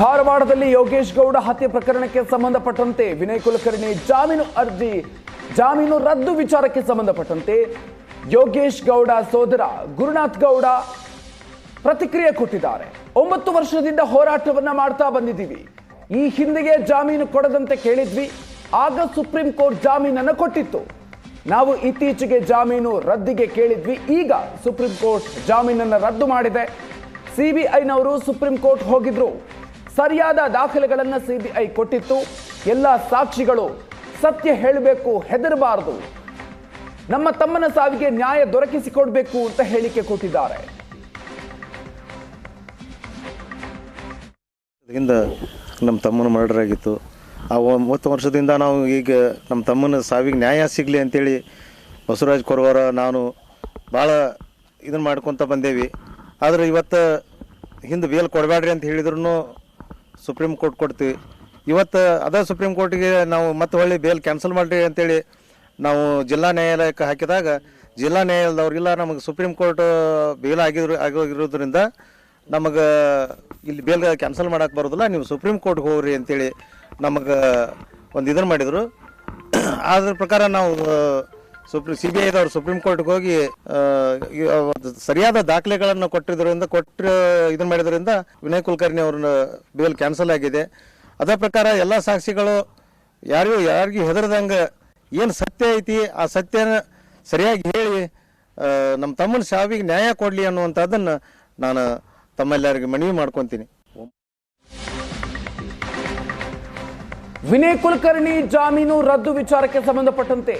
ಧಾರವಾಡದಲ್ಲಿ ಯೋಗೇಶ್ ಗೌಡ ಹತ್ಯೆ ಪ್ರಕರಣಕ್ಕೆ ಸಂಬಂಧಪಟ್ಟಂತೆ ವಿನಯ್ ಕುಲಕರ್ಣಿ ಜಾಮೀನು ಅರ್ಜಿ, ಜಾಮೀನು ರದ್ದು ವಿಚಾರಕ್ಕೆ ಸಂಬಂಧಪಟ್ಟಂತೆ ಯೋಗೇಶ್ ಗೌಡ ಸೋದರ ಗುರುನಾಥ್ ಗೌಡ ಪ್ರತಿಕ್ರಿಯೆ ಕೊಟ್ಟಿದ್ದಾರೆ. ಒಂಬತ್ತು ವರ್ಷದಿಂದ ಹೋರಾಟವನ್ನ ಮಾಡ್ತಾ ಬಂದಿದ್ದೀವಿ. ಈ ಹಿಂದೆಗೆ ಜಾಮೀನು ಕೊಡದಂತೆ ಕೇಳಿದ್ವಿ. ಆಗ ಸುಪ್ರೀಂ ಕೋರ್ಟ್ ಜಾಮೀನನ್ನು ಕೊಟ್ಟಿತ್ತು. ನಾವು ಇತ್ತೀಚೆಗೆ ಜಾಮೀನು ರದ್ದಿಗೆ ಕೇಳಿದ್ವಿ. ಈಗ ಸುಪ್ರೀಂ ಕೋರ್ಟ್ ಜಾಮೀನನ್ನು ರದ್ದು ಮಾಡಿದೆ. ಸಿಬಿಐನವರು ಸುಪ್ರೀಂ ಕೋರ್ಟ್ ಹೋಗಿದ್ರು. ಸರಿಯಾದ ದಾಖಲೆಗಳನ್ನು ಸಿಬಿಐ ಕೊಟ್ಟಿತ್ತು. ಎಲ್ಲ ಸಾಕ್ಷಿಗಳು ಸತ್ಯ ಹೇಳಬೇಕು, ಹೆದರಬಾರದು. ನಮ್ಮ ತಮ್ಮನ ಸಾವಿಗೆ ನ್ಯಾಯ ದೊರಕಿಸಿಕೊಡ್ಬೇಕು ಅಂತ ಹೇಳಿಕೆ ಕೊಟ್ಟಿದ್ದಾರೆ. ನಮ್ಮ ತಮ್ಮನ ಮರ್ಡರ್ ಆಗಿತ್ತು. ಆ ಒಂಬತ್ತು ವರ್ಷದಿಂದ ನಾವು ಈಗ ನಮ್ಮ ತಮ್ಮನ ಸಾವಿಗೆ ನ್ಯಾಯ ಸಿಗಲಿ ಅಂತೇಳಿ ಬಸವರಾಜ್ ಕೊರವರ ನಾನು ಭಾಳ ಇದನ್ನು ಮಾಡ್ಕೊತ ಬಂದೇವಿ. ಆದರೆ ಇವತ್ತು ಹಿಂದೆ ಬೇಲ್ ಕೊಡಬೇಡ್ರಿ ಅಂತ ಹೇಳಿದ್ರು ಸುಪ್ರೀಂ ಕೋರ್ಟ್ ಕೊಡ್ತೀವಿ. ಇವತ್ತು ಅದೇ ಸುಪ್ರೀಂ ಕೋರ್ಟಿಗೆ ನಾವು ಮತ್ತೆ ಹೊಳ್ಳಿ ಬೇಲ್ ಕ್ಯಾನ್ಸಲ್ ಮಾಡಿರಿ ಅಂತೇಳಿ ನಾವು ಜಿಲ್ಲಾ ನ್ಯಾಯಾಲಯಕ್ಕೆ ಹಾಕಿದಾಗ ಜಿಲ್ಲಾ ನ್ಯಾಯಾಲಯದವ್ರಿಗೆಲ್ಲ ನಮಗೆ ಸುಪ್ರೀಂ ಕೋರ್ಟ್ ಬೇಲ್ ಆಗಿರೋ ಆಗಿರೋದ್ರಿಂದ ನಮಗೆ ಇಲ್ಲಿ ಬೇಲ್ ಕ್ಯಾನ್ಸಲ್ ಮಾಡಕ್ಕೆ ಬರೋದಿಲ್ಲ, ನೀವು ಸುಪ್ರೀಂ ಕೋರ್ಟ್ಗೆ ಹೋಗ್ರಿ ಅಂತೇಳಿ ನಮಗೆ ಒಂದು ಇದನ್ನು ಮಾಡಿದರು. ಅದ್ರ ಪ್ರಕಾರ ನಾವು ಸುಪ್ರೀ ಸಿ ಬಿ ಐದವ್ರು ಸುಪ್ರೀಂ ಕೋರ್ಟ್ಗೆ ಹೋಗಿ ಸರಿಯಾದ ದಾಖಲೆಗಳನ್ನು ಕೊಟ್ಟಿದ್ದರಿಂದ ಕೊಟ್ಟು ಇದನ್ನ ಮಾಡಿದ್ರಿಂದ ವಿನಯ್ ಕುಲಕರ್ಣಿ ಅವ್ರನ್ನ ಬೇಲ್ ಕ್ಯಾನ್ಸಲ್ ಆಗಿದೆ. ಅದರ ಪ್ರಕಾರ ಎಲ್ಲ ಸಾಕ್ಷಿಗಳು ಯಾರಿಗೂ ಯಾರಿಗೂ ಹೆದರ್ದಂಗೆ ಏನು ಸತ್ಯ ಐತಿ, ಆ ಸತ್ಯನ ಸರಿಯಾಗಿ ಹೇಳಿ ನಮ್ಮ ತಮ್ಮನ ಸಾವಿಗೆ ನ್ಯಾಯ ಕೊಡಲಿ ಅನ್ನುವಂಥದ್ದನ್ನು ನಾನು ತಮ್ಮೆಲ್ಲರಿಗೆ ಮನವಿ ಮಾಡ್ಕೊತೀನಿ. ವಿನಯ್ ಕುಲಕರ್ಣಿ ಜಾಮೀನು ರದ್ದು ವಿಚಾರಕ್ಕೆ ಸಂಬಂಧಪಟ್ಟಂತೆ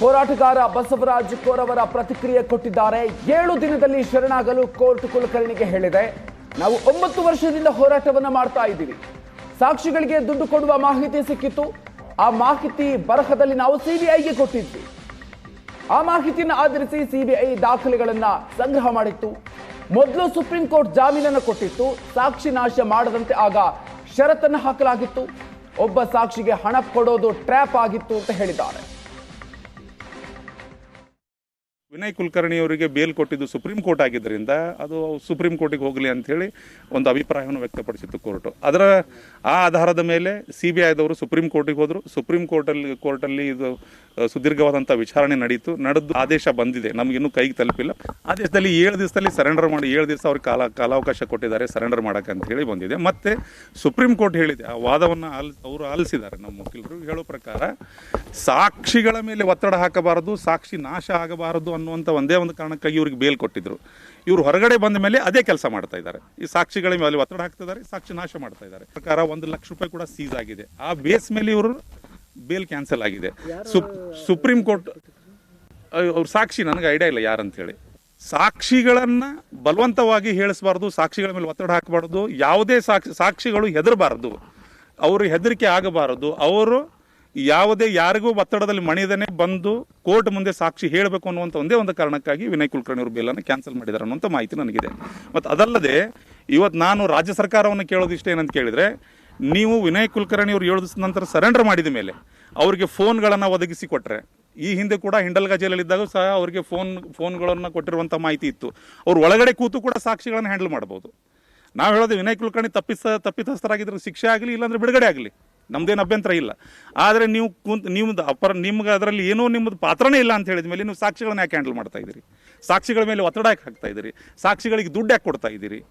ಹೋರಾಟಗಾರ ಬಸವರಾಜ್ ಕೋರವರ ಪ್ರತಿಕ್ರಿಯೆ ಕೊಟ್ಟಿದ್ದಾರೆ. ಏಳು ದಿನದಲ್ಲಿ ಶರಣಾಗಲು ಕೋರ್ಟ್ ಕುಲಕರ್ಣಿಗೆ ಹೇಳಿದೆ. ನಾವು ಒಂಬತ್ತು ವರ್ಷದಿಂದ ಹೋರಾಟವನ್ನು ಮಾಡ್ತಾ ಇದ್ದೀವಿ. ಸಾಕ್ಷಿಗಳಿಗೆ ದುಡ್ಡು ಕೊಡುವ ಮಾಹಿತಿ ಸಿಕ್ಕಿತ್ತು. ಆ ಮಾಹಿತಿ ಬರಹದಲ್ಲಿ ನಾವು ಸಿಬಿಐಗೆ ಕೊಟ್ಟಿದ್ವಿ. ಆ ಮಾಹಿತಿಯನ್ನು ಆಧರಿಸಿ ಸಿಬಿಐ ದಾಖಲೆಗಳನ್ನು ಸಂಗ್ರಹ ಮಾಡಿತ್ತು. ಮೊದಲು ಸುಪ್ರೀಂ ಕೋರ್ಟ್ ಜಾಮೀನನ್ನು ಕೊಟ್ಟಿತ್ತು. ಸಾಕ್ಷಿ ನಾಶ ಮಾಡದಂತೆ ಆಗ ಷರತ್ತನ್ನು ಹಾಕಲಾಗಿತ್ತು. ಒಬ್ಬ ಸಾಕ್ಷಿಗೆ ಹಣ ಕೊಡೋದು ಟ್ರ್ಯಾಪ್ ಆಗಿತ್ತು ಅಂತ ಹೇಳಿದ್ದಾರೆ. ವಿನಯ್ ಕುಲಕರ್ಣಿ ಅವರಿಗೆ ಬೇಲ್ ಕೊಟ್ಟಿದ್ದು ಸುಪ್ರೀಂ ಕೋರ್ಟ್ ಆಗಿದ್ದರಿಂದ ಅದು ಸುಪ್ರೀಂ ಕೋರ್ಟಿಗೆ ಹೋಗಲಿ ಅಂಥೇಳಿ ಒಂದು ಅಭಿಪ್ರಾಯವನ್ನು ವ್ಯಕ್ತಪಡಿಸಿತ್ತು ಕೋರ್ಟು. ಅದರ ಆ ಆಧಾರದ ಮೇಲೆ ಸಿ ಬಿ ಐದವರು ಸುಪ್ರೀಂ ಕೋರ್ಟಿಗೆ ಹೋದರು. ಸುಪ್ರೀಂ ಕೋರ್ಟಲ್ಲಿ ಕೋರ್ಟಲ್ಲಿ ಇದು ಸುದೀರ್ಘವಾದಂಥ ವಿಚಾರಣೆ ನಡೀತು. ನಡೆದು ಆದೇಶ ಬಂದಿದೆ. ನಮಗಿನ್ನೂ ಕೈಗೆ ತಲುಪಿಲ್ಲ. ಆದೇಶದಲ್ಲಿ ಏಳು ದಿವಸದಲ್ಲಿ ಸರೆಂಡರ್ ಮಾಡಿ, ಏಳು ದಿವಸ ಅವ್ರಿಗೆ ಕಾಲ, ಕಾಲಾವಕಾಶ ಕೊಟ್ಟಿದ್ದಾರೆ ಸರೆಂಡರ್ ಮಾಡೋಕೆ ಅಂತ ಹೇಳಿ ಬಂದಿದೆ. ಮತ್ತು ಸುಪ್ರೀಂ ಕೋರ್ಟ್ ಹೇಳಿದೆ, ಆ ವಾದವನ್ನು ಆಲ್, ಅವರು ಆಲಿಸಿದ್ದಾರೆ. ನಮ್ಮ ವಕೀಲರು ಹೇಳೋ ಪ್ರಕಾರ ಸಾಕ್ಷಿಗಳ ಮೇಲೆ ಒತ್ತಡ ಹಾಕಬಾರದು, ಸಾಕ್ಷಿ ನಾಶ ಆಗಬಾರದು ಅನ್ನುವಂಥ ಒಂದೇ ಒಂದು ಕಾರಣಕ್ಕಾಗಿ ಇವ್ರಿಗೆ ಬೇಲ್ ಕೊಟ್ಟಿದ್ರು. ಇವರು ಹೊರಗಡೆ ಬಂದ ಮೇಲೆ ಅದೇ ಕೆಲಸ ಮಾಡ್ತಾ ಇದ್ದಾರೆ. ಈ ಸಾಕ್ಷಿಗಳ ಮೇಲೆ ಒತ್ತಡ ಹಾಕ್ತಿದ್ದಾರೆ ಸಾಕ್ಷಿ ನಾಶ ಮಾಡ್ತಾ ಇದ್ದಾರೆ. ಪ್ರಕಾರ ಒಂದು ಲಕ್ಷ ರೂಪಾಯಿ ಕೂಡ ಸೀಸ್ ಆಗಿದೆ. ಆ ಬೇಸ್ ಮೇಲೆ ಇವರು ಬೇಲ್ ಕ್ಯಾನ್ಸಲ್ ಆಗಿದೆ. ಸುಪ್ ಸುಪ್ರೀಂ ಕೋರ್ಟ್ ಅವ್ರ ಸಾಕ್ಷಿ ನನಗೆ ಐಡಿಯಾ ಇಲ್ಲ ಯಾರಂತೇಳಿ ಸಾಕ್ಷಿಗಳನ್ನ ಬಲವಂತವಾಗಿ ಹೇಳಿಸಬಾರ್ದು ಸಾಕ್ಷಿಗಳ ಮೇಲೆ ಒತ್ತಡ ಹಾಕಬಾರ್ದು ಯಾವುದೇ ಸಾಕ್ಷಿ ಸಾಕ್ಷಿಗಳು ಹೆದರಬಾರದು ಅವರು ಹೆದರಿಕೆ ಆಗಬಾರದು ಅವರು ಯಾವುದೇ ಯಾರಿಗೂ ಒತ್ತಡದಲ್ಲಿ ಮಣಿದನೆ ಬಂದು ಕೋರ್ಟ್ ಮುಂದೆ ಸಾಕ್ಷಿ ಹೇಳಬೇಕು ಅನ್ನುವಂಥ ಒಂದೇ ಒಂದು ಕಾರಣಕ್ಕಾಗಿ ವಿನಯ್ ಕುಲಕರ್ಣಿ ಅವರು ಬಿಲ್ಲನ್ನು ಕ್ಯಾನ್ಸಲ್ ಮಾಡಿದ್ದಾರೆ ಅನ್ನುವಂಥ ಮಾಹಿತಿ ನನಗಿದೆ. ಮತ್ತು ಅದಲ್ಲದೆ ಇವತ್ತು ನಾನು ರಾಜ್ಯ ಸರ್ಕಾರವನ್ನು ಕೇಳೋದು ಇಷ್ಟ ಏನಂತ ಕೇಳಿದರೆ, ನೀವು ವಿನಯ್ ಕುಲಕರ್ಣಿ ಅವರು ಹೇಳಿದ ನಂತರ ಸರೆಂಡರ್ ಮಾಡಿದ ಮೇಲೆ ಅವರಿಗೆ ಫೋನ್ಗಳನ್ನು ಒದಗಿಸಿ ಕೊಟ್ಟರೆ ಈ ಹಿಂದೆ ಕೂಡ ಹಿಂಡಲ್ಗಾ ಜೈಲಲ್ಲಿದ್ದಾಗ ಸಹ ಅವರಿಗೆ ಫೋನ್, ಫೋನ್ಗಳನ್ನು ಕೊಟ್ಟಿರುವಂಥ ಮಾಹಿತಿ ಇತ್ತು. ಅವ್ರು ಒಳಗಡೆ ಕೂತು ಕೂಡ ಸಾಕ್ಷಿಗಳನ್ನು ಹ್ಯಾಂಡಲ್ ಮಾಡ್ಬೋದು. ನಾವು ಹೇಳೋದು ವಿನಯ್ ಕುಲಕರ್ಣಿ ತಪ್ಪಿಸ, ತಪ್ಪಿತಸ್ಥರಾಗಿದ್ರೆ ಶಿಕ್ಷೆ ಆಗಲಿ ಇಲ್ಲಾಂದ್ರೆ ಬಿಡುಗಡೆ ಆಗಲಿ. ನಮ್ದೇನು ಅಭ್ಯಂತರ ಇಲ್ಲ. ಆದರೆ ನೀವು ಕುಂತ್, ನಿಮ್ದು ಅಪರ, ನಿಮ್ಗೆ ಅದರಲ್ಲಿ ಏನೋ ನಿಮ್ಮದು ಪಾತ್ರನೇ ಇಲ್ಲ ಅಂತ ಹೇಳಿದ ಮೇಲೆ ನೀವು ಸಾಕ್ಷಿಗಳನ್ನ ಯಾಕೆ ಹ್ಯಾಂಡಲ್ ಮಾಡ್ತಾ ಇದ್ದೀರಿ? ಸಾಕ್ಷಿಗಳ ಮೇಲೆ ಒತ್ತಡ ಯಾಕೆ ಹಾಕ್ತಾ ಇದ್ದೀರಿ? ಸಾಕ್ಷಿಗಳಿಗೆ ದುಡ್ಡು ಯಾಕೆ ಕೊಡ್ತಾ ಇದ್ದೀರಿ?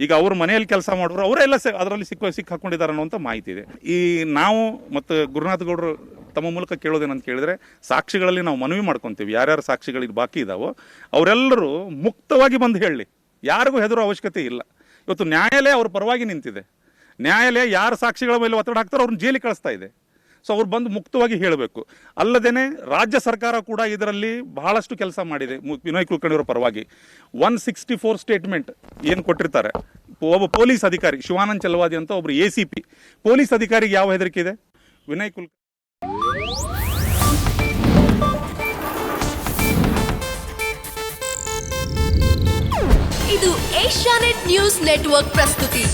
ಈಗ ಅವ್ರ ಮನೆಯಲ್ಲಿ ಕೆಲಸ ಮಾಡೋರು ಅವರೆಲ್ಲ ಸ, ಅದರಲ್ಲಿ ಸಿಕ್ಕ ಸಿಕ್ಕ ಹಾಕ್ಕೊಂಡಿದ್ದಾರೆ ಅನ್ನೋಂಥ ಮಾಹಿತಿ ಇದೆ. ಈ ನಾವು ಮತ್ತು ಗುರುನಾಥ್ ಗೌಡರು ತಮ್ಮ ಮೂಲಕ ಕೇಳೋದೇನಂತ ಕೇಳಿದರೆ, ಸಾಕ್ಷಿಗಳಲ್ಲಿ ನಾವು ಮನವಿ ಮಾಡ್ಕೊತೀವಿ. ಯಾರ್ಯಾರು ಸಾಕ್ಷಿಗಳಿಗೆ ಬಾಕಿ ಇದ್ದಾವೋ ಅವರೆಲ್ಲರೂ ಮುಕ್ತವಾಗಿ ಬಂದು ಹೇಳಿ. ಯಾರಿಗೂ ಹೆದರೋ ಅವಶ್ಯಕತೆ ಇಲ್ಲ. ಇವತ್ತು ನ್ಯಾಯಾಲಯ ಅವ್ರ ಪರವಾಗಿ ನಿಂತಿದೆ. ನ್ಯಾಯಾಲಯ ಯಾರು ಸಾಕ್ಷಿಗಳ ಮೇಲೆ ಒತ್ತಡ ಹಾಕ್ತಾರೋ ಅವ್ರನ್ನ ಜೈಲಿಗೆ ಕಳಿಸ್ತಾ ಇದೆ. ಸೊ ಅವ್ರು ಬಂದು ಮುಕ್ತವಾಗಿ ಹೇಳಬೇಕು. ಅಲ್ಲದೇ ರಾಜ್ಯ ಸರ್ಕಾರ ಕೂಡ ಇದರಲ್ಲಿ ಬಹಳಷ್ಟು ಕೆಲಸ ಮಾಡಿದೆ. ವಿನಯ್ ವಿನಯ್ ಕುಲಕರ್ಣಿಯವರ ಪರವಾಗಿ. ಒನ್ ಸಿಕ್ಸ್ಟಿ ಫೋರ್ ಸ್ಟೇಟ್ಮೆಂಟ್ ಏನು ಕೊಟ್ಟಿರ್ತಾರೆ? ಒಬ್ಬ ಪೊಲೀಸ್ ಅಧಿಕಾರಿ, ಶಿವಾನಂದ್ ಚಲವಾದಿ ಅಂತ ಒಬ್ಬರು ಎ ಸಿ ಪಿ. ಪೊಲೀಸ್ ಅಧಿಕಾರಿಗೆ ಯಾವ ಹೆದರಿಕೆ ಇದೆ? ವಿನಯ್ ಕುಲ್ ಇದು ಏಷ್ಯಾನೆಟ್ ನ್ಯೂಸ್ ನೆಟ್ವರ್ಕ್ ಪ್ರಸ್ತುತಿ.